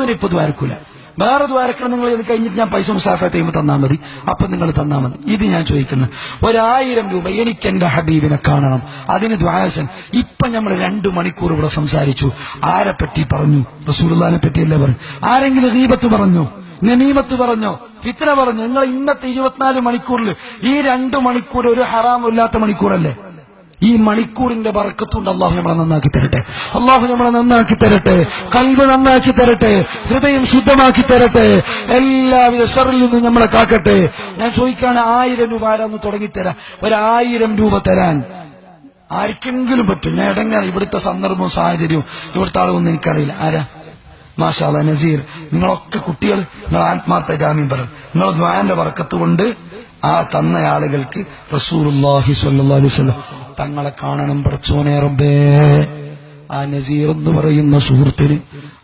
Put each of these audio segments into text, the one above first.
ഒന്നും ഇപ്പൊ ദ്വാരക്കൂല. വേറെ ദ്വാരക്കണം നിങ്ങൾ ഇത് കഴിഞ്ഞിട്ട് ഞാൻ പൈസ മുസാഫ ടൈം തന്നാൽ മതി. അപ്പൊ നിങ്ങൾ തന്നാൽ മതി. ഇത് ഞാൻ ചോദിക്കുന്നത് ഒരായിരം രൂപ എനിക്ക് എന്റെ ഹബീബിനെ കാണണം. അതിന് ദ്വാരശൻ ഇപ്പൊ നമ്മൾ രണ്ടു മണിക്കൂർ ഇവിടെ സംസാരിച്ചു. ആരെ പറ്റി പറഞ്ഞു? റസൂലിനെ പറ്റിയല്ലേ പറഞ്ഞു. ആരെങ്കിലും ദീപത്ത് പറഞ്ഞു? നമീമത്ത് പറഞ്ഞോ? ഫിത്ര പറഞ്ഞു? നിങ്ങൾ ഇന്നത്തെ ഇരുപത്തിനാല് മണിക്കൂറിൽ ഈ രണ്ടു മണിക്കൂർ ഒരു ഹറാമില്ലാത്ത മണിക്കൂറല്ലേ? ഈ മണിക്കൂറിന്റെ വറക്കത്തുണ്ട് അള്ളാഹു നമ്മളെ നന്നാക്കി തരട്ടെ. അള്ളാഹു നമ്മളെ നന്നാക്കി തരട്ടെ. കൽവ് നന്നാക്കി തരട്ടെ. ഹൃദയം ശുദ്ധമാക്കി തരട്ടെ. എല്ലാവിധ ഷറിൽ നിന്നും നമ്മളെ കാക്കട്ടെ. ഞാൻ ചോദിക്കാണ് ആയിരം രൂപ ആരാന്ന് തുടങ്ങിത്തരാം. ഒരായിരം രൂപ തരാൻ. ആർക്കെങ്കിലും പറ്റും. ഞാൻ ഇടങ്ങാൻ ഇവിടുത്തെ സന്ദർഭവും സാഹചര്യവും. ഇവിടുത്തെ ആളൊന്നും എനിക്കറിയില്ല. ആരാ? മാഷാല നസീർ. നിങ്ങളൊക്കെ കുട്ടികൾ. നിങ്ങൾ ആത്മാർത്ഥ ജാമ്യം പറയും നിങ്ങൾ ദ്വാന്റെ വർക്കത്ത് കൊണ്ട് ആ തന്ന ആളുകൾക്ക് റസൂലുള്ളാഹി സ്വല്ലല്ലാഹു അലൈഹി വസല്ലം തങ്ങളെ കാണണം പഠിച്ചോനെ റബ്ബേ. ആ നസീർ എന്ന് പറയുന്ന സുഹൃത്തിന്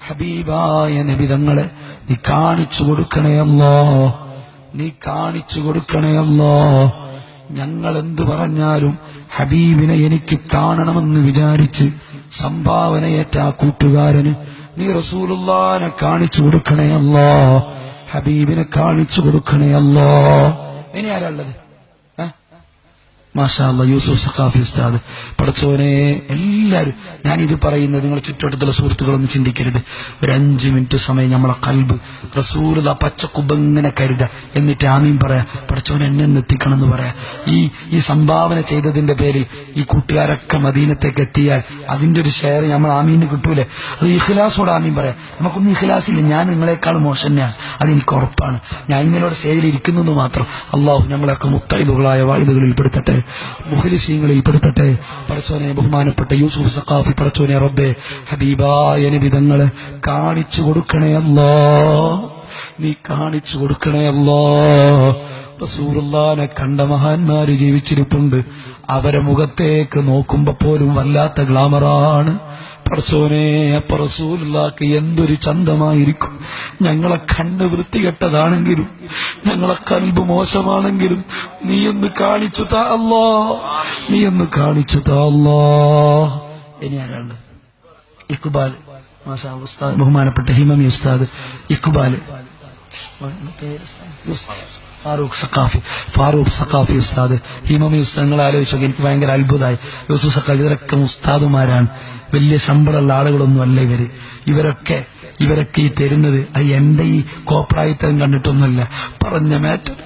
ഹബീബായ നബി തങ്ങളെ നീ കാണിച്ചു കൊടുക്കണേ അല്ലോ. നീ കാണിച്ചു കൊടുക്കണേ അല്ലോ. ഞങ്ങൾ എന്തു പറഞ്ഞാലും ഹബീബിനെ എനിക്ക് കാണണമെന്ന് വിചാരിച്ച് സംഭാവനയേറ്റ ആ കൂട്ടുകാരന് നീ റസൂലുള്ളാനെ കാണിച്ചു കൊടുക്കണേ അല്ലോ. ഹബീബിനെ കാണിച്ചു കൊടുക്കണേ അല്ലോ. ഇനി ആരാ ഉള്ളത്? മാഷാ അല്ലാ, യൂസുഫ് സഖാഫി ഉസ്താദ്. പടച്ചോനെ എല്ലാവരും ഞാൻ ഇത് പറയുന്നത് നിങ്ങൾ ചുറ്റുവട്ടത്തുള്ള സുഹൃത്തുക്കളൊന്നും ചിന്തിക്കരുത്. ഒരു അഞ്ചു മിനിറ്റ് സമയം നമ്മളെ കൽബ് റസൂലത പച്ചക്കുബങ്ങനെ കരുത. എന്നിട്ട് ആമീം പറയാ പടച്ചോനെ എന്നെ എത്തിക്കണം എന്ന് പറയാ. ഈ ഈ സംഭാവന ചെയ്തതിന്റെ പേരിൽ ഈ കൂട്ടുകാരൊക്കെ മദീനത്തേക്ക് എത്തിയാൽ അതിന്റെ ഒരു ഷെയർ നമ്മൾ ആമീന് കിട്ടൂലേ? അത് ഇഖ്ലാസോട് ആമീൻ പറയാം. നമുക്കൊന്നും ഇഖ്ലാസില്ല. ഞാൻ നിങ്ങളെക്കാൾ മോശം തന്നെയാണ്. അത് എനിക്ക് ഉറപ്പാണ്. ഞാൻ ഇങ്ങനെ സ്റ്റേജിൽ ഇരിക്കുന്നത് മാത്രം. അള്ളാഹു ഞങ്ങളെയൊക്കെ മുത്തൈദുകളായ വായുതകളിൽ പെടുത്തട്ടെ. മുഖലിസീങ്ങളിൽ പെടുത്തട്ടെ. പടച്ചോനെ ബഹുമാനപ്പെട്ട യൂസുഫ് സഖാഫി പടച്ചോനെ റബ്ബെ ഹബീബായ നിബിതങ്ങളെ കാണിച്ചു കൊടുക്കണേ അല്ലാ നീ കാണിച്ചു കൊടുക്കണേ അല്ലാ. റസൂറുല്ലാനെ കണ്ട മഹാന്മാര് ജീവിച്ചിരിപ്പുണ്ട്. അവരെ മുഖത്തേക്ക് നോക്കുമ്പോ പോലും വല്ലാത്ത ഗ്ലാമറാണ്. പറച്ചോനെ അപ്പൊ എന്തൊരു ചന്തമായിരിക്കും. ഞങ്ങളെ കണ്ണ് വൃത്തികെട്ടതാണെങ്കിലും ഞങ്ങളെ കൽബ് മോശമാണെങ്കിലും നീ ഒന്ന് കാണിച്ചു താ അല്ലാ. നീ ഒന്ന് കാണിച്ചു താ അല്ലാ. ഇനി ആരാണ്ട് ഇക്ബാൽ. ബഹുമാനപ്പെട്ട ഹിമമി ഉസ്താദ്. ഇക്ബാൽ. ഫാറൂഖ് സക്കാഫി ഫാറൂഖ് സക്കാഫി ഉസ്താദ്. ഹിമമി ഉസ്താദ് ആലോചിച്ചൊക്കെ ആലോചിച്ചു എനിക്ക് ഭയങ്കര അത്ഭുതമായി. യൂസുഫ് സഖാഫി ഇവരൊക്കെ ഉസ്താദുമാരാണ്. വലിയ ശമ്പളമുള്ള ആളുകളൊന്നും അല്ല ഇവർ. ഇവരൊക്കെ ഇവരൊക്കെ ഈ തരുന്നത് അത് എന്റെ ഈ കോപ്രായത്തം കണ്ടിട്ടൊന്നുമല്ല. പറഞ്ഞ മാറ്റർ